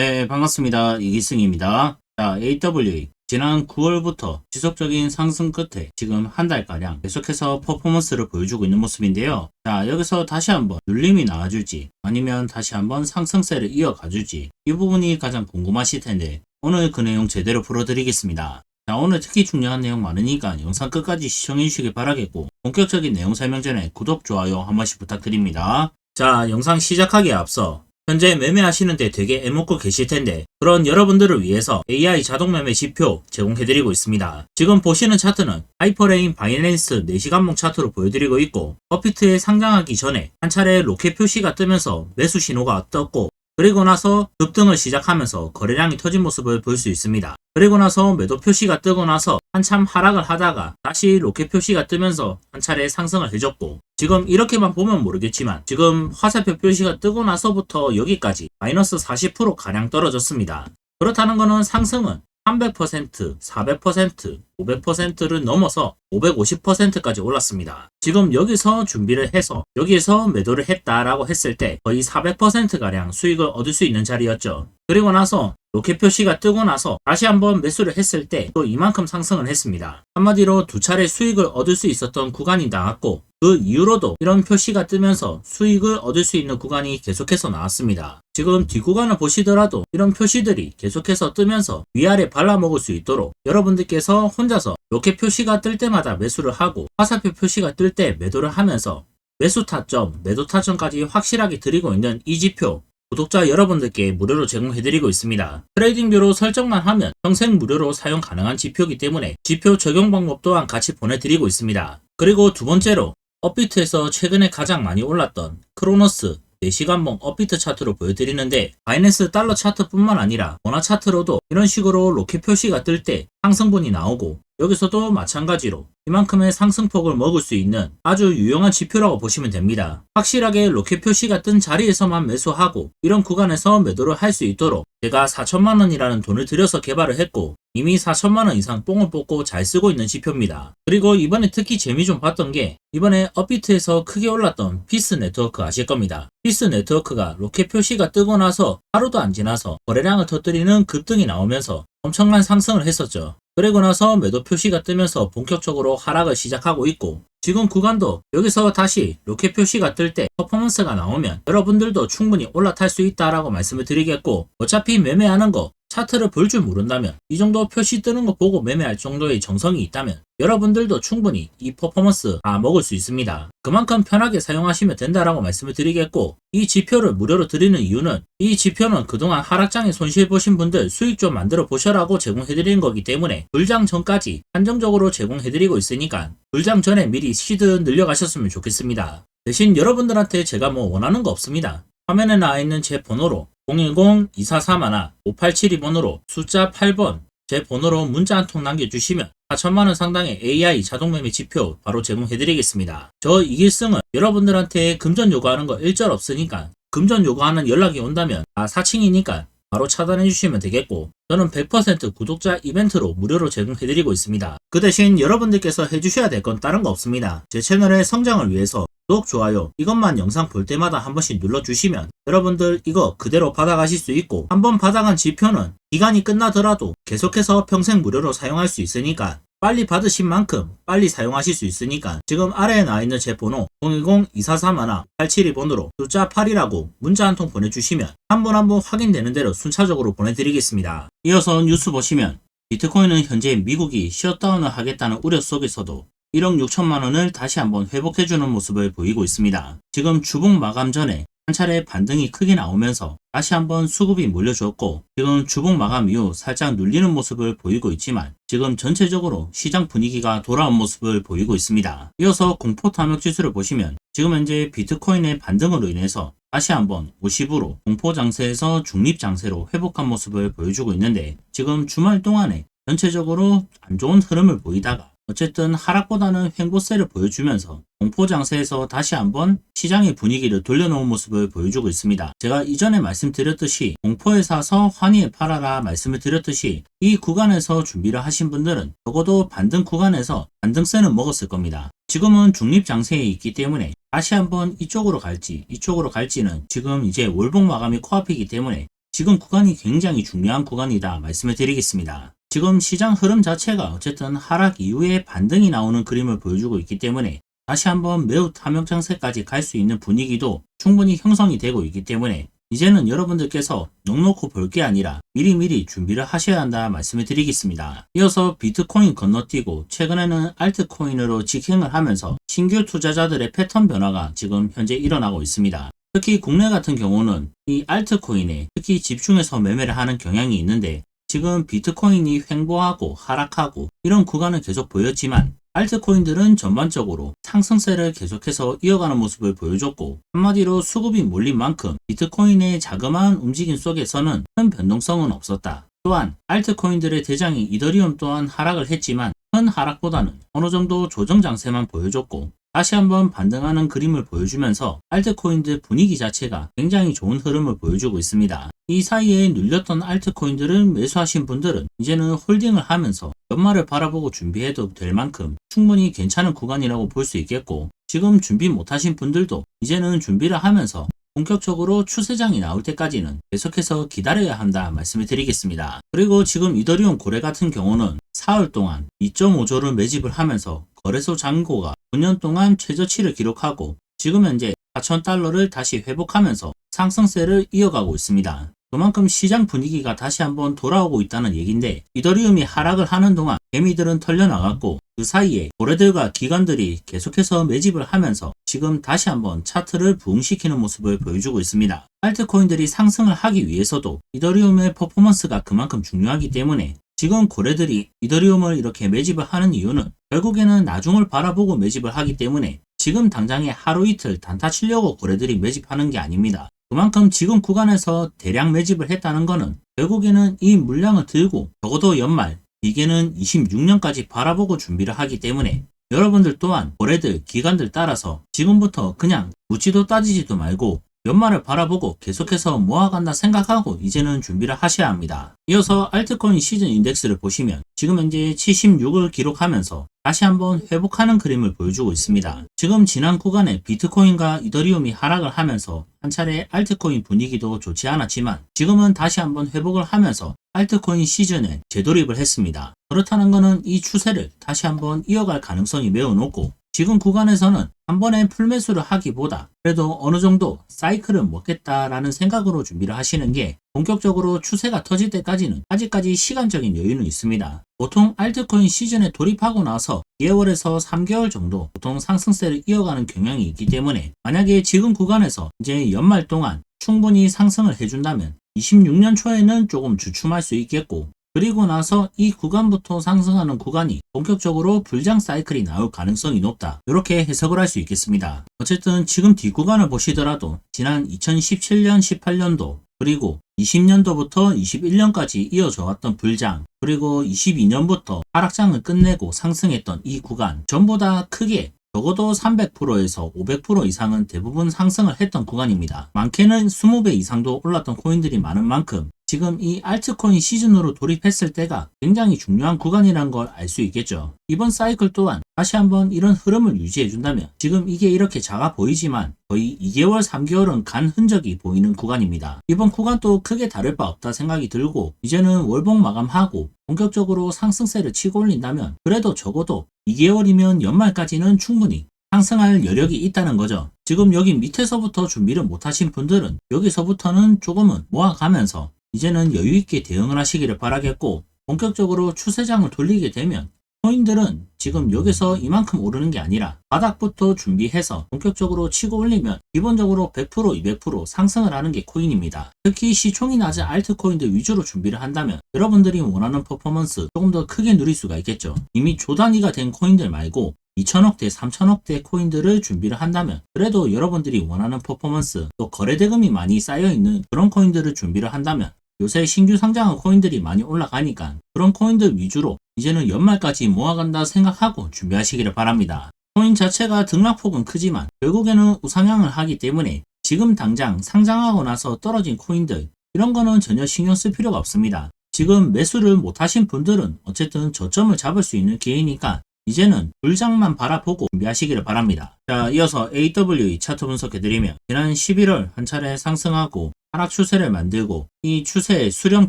네, 반갑습니다. 이기승입니다. 자, AWA. 지난 9월부터 지속적인 상승 끝에 지금 한 달가량 계속해서 퍼포먼스를 보여주고 있는 모습인데요. 자, 여기서 다시 한번 눌림이 나와줄지 아니면 다시 한번 상승세를 이어가줄지 이 부분이 가장 궁금하실 텐데 오늘 그 내용 제대로 풀어드리겠습니다. 자, 오늘 특히 중요한 내용 많으니까 영상 끝까지 시청해 주시길 바라겠고 본격적인 내용 설명 전에 구독, 좋아요 한 번씩 부탁드립니다. 자, 영상 시작하기에 앞서 현재 매매하시는데 되게 애먹고 계실 텐데 그런 여러분들을 위해서 AI 자동 매매 지표 제공해드리고 있습니다. 지금 보시는 차트는 하이퍼레인 바이낸스 4시간봉 차트로 보여드리고 있고 버피트에 상장하기 전에 한 차례 로켓 표시가 뜨면서 매수 신호가 떴고 그리고 나서 급등을 시작하면서 거래량이 터진 모습을 볼 수 있습니다. 그리고 나서 매도 표시가 뜨고 나서 한참 하락을 하다가 다시 로켓 표시가 뜨면서 한 차례 상승을 해줬고 지금 이렇게만 보면 모르겠지만 지금 화살표 표시가 뜨고 나서부터 여기까지 마이너스 40% 가량 떨어졌습니다. 그렇다는 것은 상승은 300%, 400%, 500%를 넘어서 550%까지 올랐습니다. 지금 여기서 준비를 해서 여기에서 매도를 했다라고 했을 때 거의 400%가량 수익을 얻을 수 있는 자리였죠. 그리고 나서 로켓 표시가 뜨고 나서 다시 한번 매수를 했을 때 또 이만큼 상승을 했습니다. 한마디로 두 차례 수익을 얻을 수 있었던 구간이 나왔고 그 이후로도 이런 표시가 뜨면서 수익을 얻을 수 있는 구간이 계속해서 나왔습니다. 지금 뒷구간을 보시더라도 이런 표시들이 계속해서 뜨면서 위아래 발라먹을 수 있도록 여러분들께서 혼자 서 로켓 표시가 뜰 때마다 매수를 하고 화살표 표시가 뜰 때 매도를 하면서 매수 타점, 매도 타점까지 확실하게 드리고 있는 이 지표 구독자 여러분들께 무료로 제공해드리고 있습니다. 트레이딩뷰로 설정만 하면 평생 무료로 사용 가능한 지표이기 때문에 지표 적용 방법 또한 같이 보내드리고 있습니다. 그리고 두 번째로 업비트에서 최근에 가장 많이 올랐던 크로노스 4시간봉 업비트 차트로 보여드리는데 바이낸스 달러 차트뿐만 아니라 원화 차트로도 이런 식으로 로켓 표시가 뜰 때 상승분이 나오고 여기서도 마찬가지로 이만큼의 상승폭을 먹을 수 있는 아주 유용한 지표라고 보시면 됩니다. 확실하게 로켓 표시가 뜬 자리에서만 매수하고 이런 구간에서 매도를 할 수 있도록 제가 4천만원이라는 돈을 들여서 개발을 했고 이미 4천만원 이상 뽕을 뽑고 잘 쓰고 있는 지표입니다. 그리고 이번에 특히 재미 좀 봤던 게 이번에 업비트에서 크게 올랐던 피스 네트워크 아실 겁니다. 피스 네트워크가 로켓 표시가 뜨고 나서 하루도 안 지나서 거래량을 터뜨리는 급등이 나오면서 엄청난 상승을 했었죠. 그리고 나서 매도 표시가 뜨면서 본격적으로 하락을 시작하고 있고 지금 구간도 여기서 다시 로켓 표시가 뜰 때 퍼포먼스가 나오면 여러분들도 충분히 올라탈 수 있다라고 말씀을 드리겠고 어차피 매매하는 거 차트를 볼 줄 모른다면 이 정도 표시 뜨는 거 보고 매매할 정도의 정성이 있다면 여러분들도 충분히 이 퍼포먼스 다 먹을 수 있습니다. 그만큼 편하게 사용하시면 된다라고 말씀을 드리겠고 이 지표를 무료로 드리는 이유는 이 지표는 그동안 하락장에 손실 보신 분들 수익 좀 만들어 보셔라고 제공해드리는 거기 때문에 불장 전까지 한정적으로 제공해드리고 있으니까 불장 전에 미리 시드 늘려가셨으면 좋겠습니다. 대신 여러분들한테 제가 뭐 원하는 거 없습니다. 화면에 나와 있는 제 번호로 010-2431-5872번으로 숫자 8번 제 번호로 문자 한 통 남겨주시면 4천만원 상당의 AI 자동매매 지표 바로 제공해드리겠습니다. 저 이길승은 여러분들한테 금전 요구하는 거 일절 없으니까 금전 요구하는 연락이 온다면 다 사칭이니까 바로 차단해 주시면 되겠고 저는 100% 구독자 이벤트로 무료로 제공해드리고 있습니다. 그 대신 여러분들께서 해주셔야 될 건 다른 거 없습니다. 제 채널의 성장을 위해서 구독, 좋아요 이것만 영상 볼 때마다 한 번씩 눌러주시면 여러분들 이거 그대로 받아가실 수 있고 한번 받아간 지표는 기간이 끝나더라도 계속해서 평생 무료로 사용할 수 있으니까 빨리 받으신 만큼 빨리 사용하실 수 있으니까 지금 아래에 나와 있는 제 번호 010-2431-872번으로 숫자 8이라고 문자 한 통 보내주시면 한 분 한 분 확인되는 대로 순차적으로 보내드리겠습니다. 이어서 뉴스 보시면 비트코인은 현재 미국이 셧다운을 하겠다는 우려 속에서도 1억 6천만 원을 다시 한번 회복해주는 모습을 보이고 있습니다. 지금 주봉 마감 전에 한 차례 반등이 크게 나오면서 다시 한번 수급이 몰려줬고 지금 주봉 마감 이후 살짝 눌리는 모습을 보이고 있지만 지금 전체적으로 시장 분위기가 돌아온 모습을 보이고 있습니다. 이어서 공포 탐욕 지수를 보시면 지금 현재 비트코인의 반등으로 인해서 다시 한번 50으로 공포 장세에서 중립 장세로 회복한 모습을 보여주고 있는데 지금 주말 동안에 전체적으로 안 좋은 흐름을 보이다가 어쨌든 하락보다는 횡보세를 보여주면서 공포 장세에서 다시 한번 시장의 분위기를 돌려놓은 모습을 보여주고 있습니다. 제가 이전에 말씀드렸듯이 공포에 사서 환희에 팔아라 말씀을 드렸듯이 이 구간에서 준비를 하신 분들은 적어도 반등 구간에서 반등세는 먹었을 겁니다. 지금은 중립 장세에 있기 때문에 다시 한번 이쪽으로 갈지 이쪽으로 갈지는 지금 이제 월봉 마감이 코앞이기 때문에 지금 구간이 굉장히 중요한 구간이다 말씀을 드리겠습니다. 지금 시장 흐름 자체가 어쨌든 하락 이후에 반등이 나오는 그림을 보여주고 있기 때문에 다시 한번 매우 탐욕 장세까지 갈 수 있는 분위기도 충분히 형성이 되고 있기 때문에 이제는 여러분들께서 넉넉히 볼 게 아니라 미리미리 준비를 하셔야 한다 말씀을 드리겠습니다. 이어서 비트코인 건너뛰고 최근에는 알트코인으로 직행을 하면서 신규 투자자들의 패턴 변화가 지금 현재 일어나고 있습니다. 특히 국내 같은 경우는 이 알트코인에 특히 집중해서 매매를 하는 경향이 있는데 지금 비트코인이 횡보하고 하락하고 이런 구간은 계속 보였지만 알트코인들은 전반적으로 상승세를 계속해서 이어가는 모습을 보여줬고 한마디로 수급이 몰린 만큼 비트코인의 자그마한 움직임 속에서는 큰 변동성은 없었다. 또한 알트코인들의 대장인 이더리움 또한 하락을 했지만 큰 하락보다는 어느 정도 조정 장세만 보여줬고 다시 한번 반등하는 그림을 보여주면서 알트코인들 분위기 자체가 굉장히 좋은 흐름을 보여주고 있습니다. 이 사이에 눌렸던 알트코인들을 매수하신 분들은 이제는 홀딩을 하면서 연말을 바라보고 준비해도 될 만큼 충분히 괜찮은 구간이라고 볼 수 있겠고 지금 준비 못하신 분들도 이제는 준비를 하면서 본격적으로 추세장이 나올 때까지는 계속해서 기다려야 한다 말씀을 드리겠습니다. 그리고 지금 이더리움 고래 같은 경우는 사흘 동안 2.5조를 매집을 하면서 거래소 잔고가 9년 동안 최저치를 기록하고 지금 현재 4,000달러를 다시 회복하면서 상승세를 이어가고 있습니다. 그만큼 시장 분위기가 다시 한번 돌아오고 있다는 얘기인데 이더리움이 하락을 하는 동안 개미들은 털려나갔고 그 사이에 고래들과 기관들이 계속해서 매집을 하면서 지금 다시 한번 차트를 부흥시키는 모습을 보여주고 있습니다. 알트코인들이 상승을 하기 위해서도 이더리움의 퍼포먼스가 그만큼 중요하기 때문에 지금 고래들이 이더리움을 이렇게 매집을 하는 이유는 결국에는 나중을 바라보고 매집을 하기 때문에 지금 당장에 하루 이틀 단타 치려고 고래들이 매집하는 게 아닙니다. 그만큼 지금 구간에서 대량 매집을 했다는 것은 결국에는 이 물량을 들고 적어도 연말, 이게는 26년까지 바라보고 준비를 하기 때문에 여러분들 또한 고래들, 기관들 따라서 지금부터 그냥 묻지도 따지지도 말고 연말을 바라보고 계속해서 모아간다 생각하고 이제는 준비를 하셔야 합니다. 이어서 알트코인 시즌 인덱스를 보시면 지금 현재 76을 기록하면서 다시 한번 회복하는 그림을 보여주고 있습니다. 지금 지난 구간에 비트코인과 이더리움이 하락을 하면서 한 차례 알트코인 분위기도 좋지 않았지만 지금은 다시 한번 회복을 하면서 알트코인 시즌에 재돌입을 했습니다. 그렇다는 것은 이 추세를 다시 한번 이어갈 가능성이 매우 높고 지금 구간에서는 한 번에 풀매수를 하기보다 그래도 어느 정도 사이클을 먹겠다라는 생각으로 준비를 하시는 게 본격적으로 추세가 터질 때까지는 아직까지 시간적인 여유는 있습니다. 보통 알트코인 시즌에 돌입하고 나서 2개월에서 3개월 정도 보통 상승세를 이어가는 경향이 있기 때문에 만약에 지금 구간에서 이제 연말 동안 충분히 상승을 해준다면 26년 초에는 조금 주춤할 수 있겠고 그리고 나서 이 구간부터 상승하는 구간이 본격적으로 불장 사이클이 나올 가능성이 높다. 이렇게 해석을 할 수 있겠습니다. 어쨌든 지금 뒷구간을 보시더라도 지난 2017년, 18년도 그리고 20년도부터 21년까지 이어져 왔던 불장 그리고 22년부터 하락장을 끝내고 상승했던 이 구간 전부 다 크게 적어도 300%에서 500% 이상은 대부분 상승을 했던 구간입니다. 많게는 20배 이상도 올랐던 코인들이 많은 만큼 지금 이 알트코인 시즌으로 돌입했을 때가 굉장히 중요한 구간이라는 걸알 수 있겠죠. 이번 사이클 또한 다시 한번 이런 흐름을 유지해준다면 지금 이게 이렇게 작아 보이지만 거의 2개월, 3개월은 간 흔적이 보이는 구간입니다. 이번 구간도 크게 다를 바 없다 생각이 들고 이제는 월봉 마감하고 본격적으로 상승세를 치고 올린다면 그래도 적어도 2개월이면 연말까지는 충분히 상승할 여력이 있다는 거죠. 지금 여기 밑에서부터 준비를 못하신 분들은 여기서부터는 조금은 모아가면서 이제는 여유있게 대응을 하시기를 바라겠고 본격적으로 추세장을 돌리게 되면 코인들은 지금 여기서 이만큼 오르는 게 아니라 바닥부터 준비해서 본격적으로 치고 올리면 기본적으로 100% 200% 상승을 하는 게 코인입니다. 특히 시총이 낮은 알트코인들 위주로 준비를 한다면 여러분들이 원하는 퍼포먼스 조금 더 크게 누릴 수가 있겠죠. 이미 조단위가 된 코인들 말고 2천억대, 3천억대 코인들을 준비를 한다면 그래도 여러분들이 원하는 퍼포먼스 또 거래대금이 많이 쌓여있는 그런 코인들을 준비를 한다면 요새 신규 상장한 코인들이 많이 올라가니까 그런 코인들 위주로 이제는 연말까지 모아간다 생각하고 준비하시기를 바랍니다. 코인 자체가 등락폭은 크지만 결국에는 우상향을 하기 때문에 지금 당장 상장하고 나서 떨어진 코인들 이런 거는 전혀 신경 쓸 필요가 없습니다. 지금 매수를 못하신 분들은 어쨌든 저점을 잡을 수 있는 기회니까 이제는 불장만 바라보고 준비하시기를 바랍니다. 자, 이어서 AWE 차트 분석해드리면 지난 11월 한 차례 상승하고 하락 추세를 만들고 이 추세의 수렴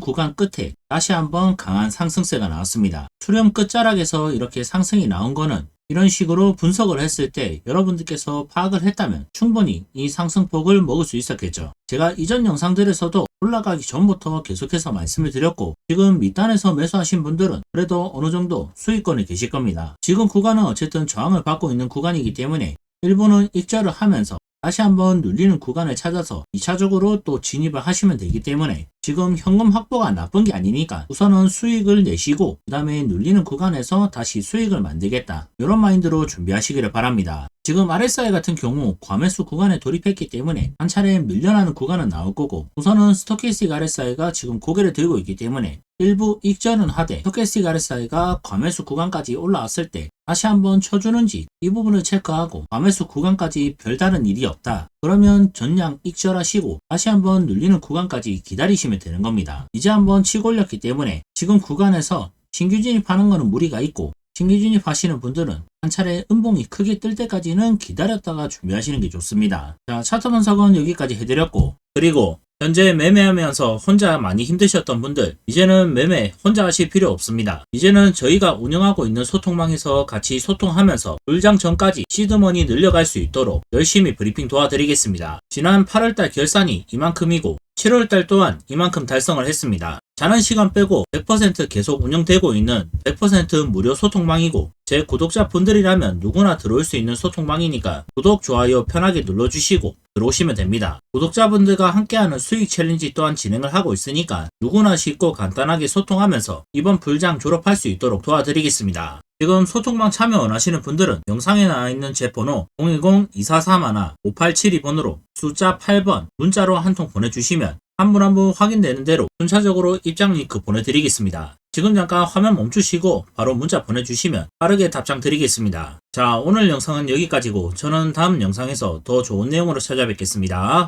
구간 끝에 다시 한번 강한 상승세가 나왔습니다. 수렴 끝자락에서 이렇게 상승이 나온 거는 이런 식으로 분석을 했을 때 여러분들께서 파악을 했다면 충분히 이 상승폭을 먹을 수 있었겠죠. 제가 이전 영상들에서도 올라가기 전부터 계속해서 말씀을 드렸고 지금 밑단에서 매수하신 분들은 그래도 어느 정도 수익권이 계실 겁니다. 지금 구간은 어쨌든 저항을 받고 있는 구간이기 때문에 일부는 익절을 하면서 다시 한번 눌리는 구간을 찾아서 2차적으로 또 진입을 하시면 되기 때문에 지금 현금 확보가 나쁜 게 아니니까 우선은 수익을 내시고 그 다음에 눌리는 구간에서 다시 수익을 만들겠다 이런 마인드로 준비하시기를 바랍니다. 지금 RSI 같은 경우 과매수 구간에 돌입했기 때문에 한 차례 밀려나는 구간은 나올 거고 우선은 스토캐스틱 RSI가 지금 고개를 들고 있기 때문에 일부 익절은 하되 스토캐스틱 RSI가 과매수 구간까지 올라왔을 때 다시 한번 쳐주는지 이 부분을 체크하고 과매수 구간까지 별다른 일이 없다. 그러면 전량 익절하시고 다시 한번 눌리는 구간까지 기다리시면 되는 겁니다. 이제 한번 치고 올렸기 때문에 지금 구간에서 신규 진입하는 거는 무리가 있고 신규 진입하시는 분들은 한 차례 음봉이 크게 뜰 때까지는 기다렸다가 준비하시는 게 좋습니다. 자, 차트 분석은 여기까지 해드렸고 그리고 현재 매매하면서 혼자 많이 힘드셨던 분들 이제는 매매 혼자 하실 필요 없습니다. 이제는 저희가 운영하고 있는 소통망에서 같이 소통하면서 불장 전까지 시드머니 늘려갈 수 있도록 열심히 브리핑 도와드리겠습니다. 지난 8월달 결산이 이만큼이고 7월달 또한 이만큼 달성을 했습니다. 자는 시간 빼고 100% 계속 운영되고 있는 100% 무료 소통망이고 제 구독자 분들이라면 누구나 들어올 수 있는 소통망이니까 구독, 좋아요 편하게 눌러주시고 들어오시면 됩니다. 구독자분들과 함께하는 수익 챌린지 또한 진행을 하고 있으니까 누구나 쉽고 간단하게 소통하면서 이번 불장 졸업할 수 있도록 도와드리겠습니다. 지금 소통방 참여 원하시는 분들은 영상에 나와 있는 제 번호 010-2431-5872번으로 숫자 8번 문자로 한 통 보내주시면 한분 한 분 확인되는 대로 순차적으로 입장 링크 보내드리겠습니다. 지금 잠깐 화면 멈추시고 바로 문자 보내주시면 빠르게 답장 드리겠습니다. 자 오늘 영상은 여기까지고 저는 다음 영상에서 더 좋은 내용으로 찾아뵙겠습니다.